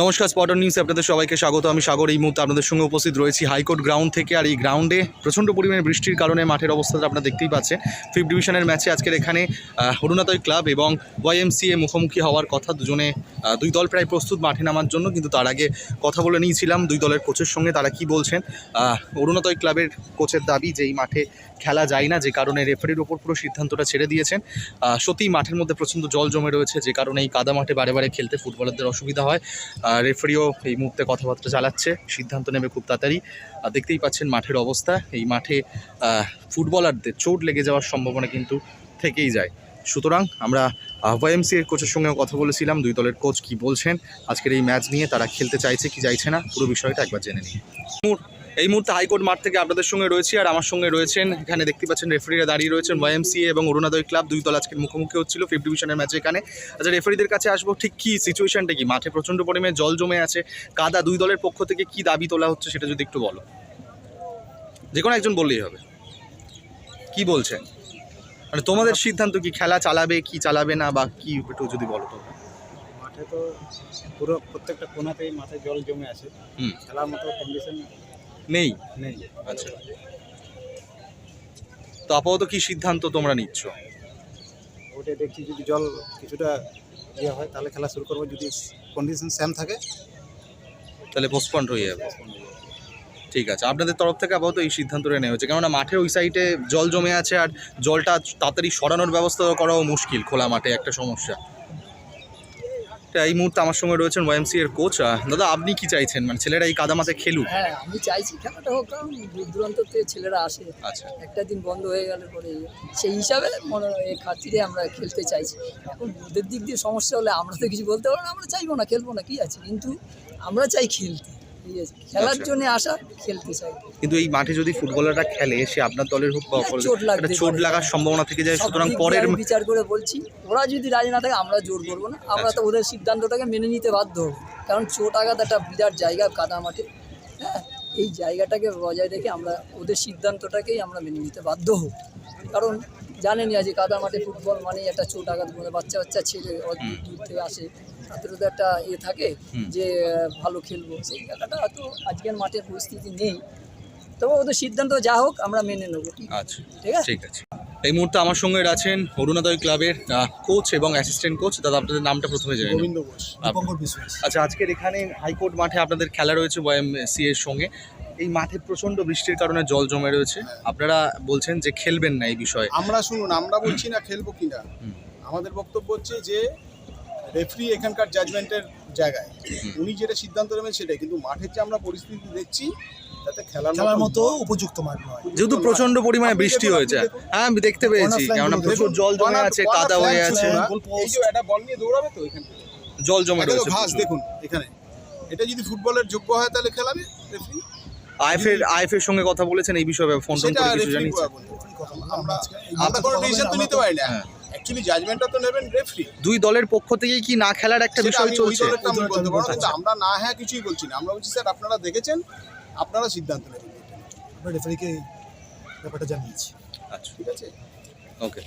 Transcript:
নমস্কার স্পটন নিউজে আপনাদের সবাইকে স্বাগত। আমি সাগর, এই মুহূর্তে আপনাদের সঙ্গে উপস্থিত রয়েছি হাইকোর্ট গ্রাউন্ড থেকে। আর এই গ্রাউন্ডে প্রচণ্ড পরিমাণে বৃষ্টির কারণে মাঠের অবস্থাটা আপনারা দেখতেই পাচ্ছেন। ফিফথ ডিভিশনের ম্যাচে আজকের এখানে অরুণাতয় ক্লাব এবং ওয়াইএমসিএ মুখোমুখি হওয়ার কথা দুজনে দুই দল প্রায় প্রস্তুত মাঠে নামার জন্য, কিন্তু তার আগে কথা বলে নিয়েছিলাম দুই দলের কোচের সঙ্গে, তারা কি বলছেন। অরুণাতয় ক্লাবের কোচের দাবি যে এই মাঠে খেলা যায় না, যে কারণে রেফারির ওপর পুরো সিদ্ধান্তটা ছেড়ে দিয়েছেন। সত্যিই মাঠের মধ্যে প্রচণ্ড জল জমে রয়েছে, যে কারণে এই কাদা মাঠে বারে বারে খেলতে ফুটবলারদের অসুবিধা হয়। রেফারিও এই মুহূর্তে কথাবার্তা চালাচ্ছে। সিদ্ধান্ত নেবে খুব তাড়াতাড়ি। আর দেখতেই পাচ্ছেন মাঠের অবস্থা। এই মাঠে ফুটবলারদের চোট লেগে যাওয়ার সম্ভাবনা কিন্তু থেকেই যায়। সুতরাং আমরা ওয়াইএমসি এর কোচের সঙ্গেও কথা বলেছিলাম। দুই দলের কোচ কি বলছেন? আজকের এই ম্যাচ নিয়ে তারা খেলতে চাইছে কি চাইছে না? পুরো বিষয়টা একবার জেনে নিই। এই মুহূর্তে হাইকোর্ট মাঠ থেকে আপনাদের সঙ্গে রয়েছি আর আমার সঙ্গে রয়েছেন এখানে দেখতে পাচ্ছেন রেফারিরা দাঁড়িয়ে রয়েছেন ওয়াইএমসিএ এবং অরুণাদয় ক্লাব দুই দল আজকের মুখোমুখি হচ্ছিল ফিফথ ডিভিশনের ম্যাচে এখানে। আচ্ছা রেফারিদের কাছে আসব ঠিক কি সিচুয়েশনটা কি? মাঠে প্রচণ্ড পরিমাণে জল জমে আছে কাদা দুই দলের পক্ষ থেকে কি দাবি তোলা হচ্ছে সেটা যদি একটু বলো। যে কোনো একজন বললেই হবে। কি বলছেন? মানে তোমাদের সিদ্ধান্ত কি খেলা চালাবে কি চালাবে না বা কি একটু যদি বলো তো। মাঠে তো পুরো প্রত্যেকটা কোনাতেই মাঠে জল জমে আছে। খেলার মতো কন্ডিশন নেই? নেই। আচ্ছা। তো আপাতত কি সিদ্ধান্ত তোমরা নিচ্ছ? ওটা দেখছি যদি জল কিছুটা ইয়ে হয় তাহলে খেলা শুরু করব। যদি কন্ডিশন সেম থাকে তাহলে পোস্টপন্ড হয়ে যাবে। ঠিক আছে। আপনাদের তরফ থেকে আপাতত এই সিদ্ধান্তটা নেওয়া হয়েছে। কেননা মাঠের ওই সাইডে জল জমে আছে আর জলটা তাড়াতাড়ি সরানোর ব্যবস্থা করাও মুশকিল খোলা মাঠে একটা সমস্যা। এই মুহূর্তে আমার সঙ্গে রয়েছেন ওয়াইএমসি এর কোচ দাদা আপনি কি চাইছেন? মানে ছেলেরা এই কাদা মাঠে খেলুক। হ্যাঁ আমি চাইছি খেলাটা হোক কারণ দূর দূরান্ত থেকে ছেলেরা আসে। আচ্ছা। একটা দিন বন্ধ হয়ে গেলে পরে সেই হিসাবে মনে হয় এই খাতিরে আমরা খেলতে চাইছি। এখন ওদের দিক দিয়ে সমস্যা হলে আমরা তো কিছু বলতে পারব না আমরা চাইব না খেলব না কি আছে? কিন্তু আমরা চাই খেলতে। খেলার আচ্ছা। জন্য আসা খেলতে চাই। কিন্তু এই মাঠে যদি ফুটবলাররা খেলে সে আপনার দলের হোক বা হ্যাঁ, চোট চোট লাগার সম্ভাবনা থেকে যায় সুতরাং পরের বিচার করে বলছি ওরা যদি রাজি না থাকে আমরা জোর করব না। আমরা আচ্ছা। তো ওদের সিদ্ধান্তটাকে মেনে নিতে বাধ্য হব। কারণ চোট আঘাত একটা বিরাট জায়গা কাদা মাঠে। হ্যাঁ এই জায়গাটাকে বজায় রেখে আমরা ওদের সিদ্ধান্তটাকেই আমরা মেনে নিতে বাধ্য হব। কারণ জানেনই আজ কাদা মাঠে ফুটবল মানে একটা চোট আঘাত বাচ্চা বাচ্চা ছেলে দূর থেকে আসে। তাদের তো একটা ইয়ে থাকে যে ভালো খেলব সেই জায়গাটা হয়তো আজকের মাঠের পরিস্থিতি নেই। তবে ওদের সিদ্ধান্ত যা হোক আমরা মেনে নেব। ঠিক আচ্ছা ঠিক আছে? ঠিক আছে। এই মুহূর্তে আমার সঙ্গে আছেন অরুণোদয় ক্লাবের কোচ এবং অ্যাসিস্ট্যান্ট কোচ দাদা আপনাদের নামটা প্রথমে জানেন গোবিন্দ বিশ্বাস। আচ্ছা আজকের এখানে হাইকোর্ট মাঠে আপনাদের খেলা রয়েছে ওয়াইএমসি এর সঙ্গে। এই মাঠে প্রচণ্ড বৃষ্টির কারণে জল জমে রয়েছে। আপনারা বলছেন যে খেলবেন না এই বিষয়ে। আমরা শুনুন আমরা বলছি না খেলব কিনা। আমাদের বক্তব্য হচ্ছে যে রেফারি এখানকার জাজমেন্টের জায়গায়। উনি যেটা সিদ্ধান্ত নেবেন সেটাই। কিন্তু মাঠের যে আমরা পরিস্থিতি দেখছি তাতে খেলার খেলার মতো উপযুক্ত মাঠ নয়। যেহেতু প্রচণ্ড পরিমাণে বৃষ্টি হয়েছে। হ্যাঁ আমি দেখতে পেয়েছি। কেননা প্রচুর জল জমে আছে কাদা হয়ে আছে। ছিল না। গোল এই যে একটা বল নিয়ে দৌড়াবে তো এখানে জল জমে রয়েছে ঘাস দেখুন এখানে। এটা যদি ফুটবলের যোগ্য হয় তাহলে খেলাবে রেফারি আইএফের আইএফের সঙ্গে কথা বলেছেন এই বিষয়ে ফোন টোন করে কিছু জানিয়েছেন আমরা আমরা কোনো ডিসিশন তো নিতে পারি না। অ্যাকচুয়ালি জাজমেন্টটা তো নেবেন রেফারি দুই দলের পক্ষ থেকেই কি না খেলার একটা বিষয় চলছে। আমরা না হ্যাঁ কিছুই বলছি না। আমরা বলছি স্যার আপনারা দেখেছেন? আপনারা সিদ্ধান্ত নেবেন। আমরা রেফারিকে ব্যাপারটা জানিয়েছি। আচ্ছা ঠিক আছে? ওকে